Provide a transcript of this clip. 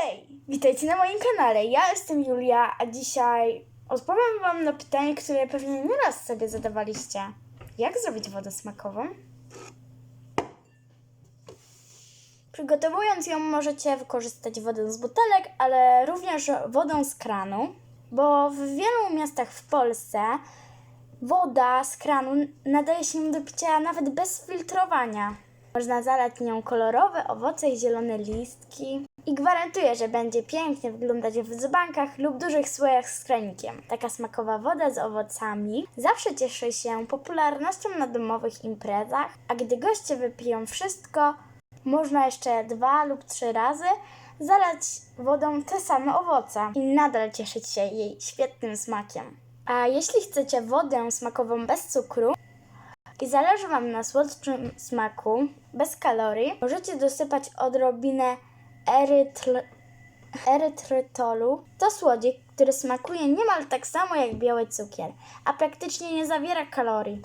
Hej, witajcie na moim kanale. Ja jestem Julia, a dzisiaj odpowiem Wam na pytanie, które pewnie nieraz sobie zadawaliście. Jak zrobić wodę smakową? Przygotowując ją możecie wykorzystać wodę z butelek, ale również wodę z kranu, bo w wielu miastach w Polsce woda z kranu nadaje się do picia nawet bez filtrowania. Można zalać nią kolorowe owoce i zielone listki. I gwarantuję, że będzie pięknie wyglądać w dzbankach lub dużych słojach z kranikiem. Taka smakowa woda z owocami zawsze cieszy się popularnością na domowych imprezach, a gdy goście wypiją wszystko, można jeszcze dwa lub trzy razy zalać wodą te same owoce i nadal cieszyć się jej świetnym smakiem. A jeśli chcecie wodę smakową bez cukru, i zależy Wam na słodczym smaku, bez kalorii, możecie dosypać odrobinę erytr... erytrytolu. To słodzik, który smakuje niemal tak samo jak biały cukier, a praktycznie nie zawiera kalorii.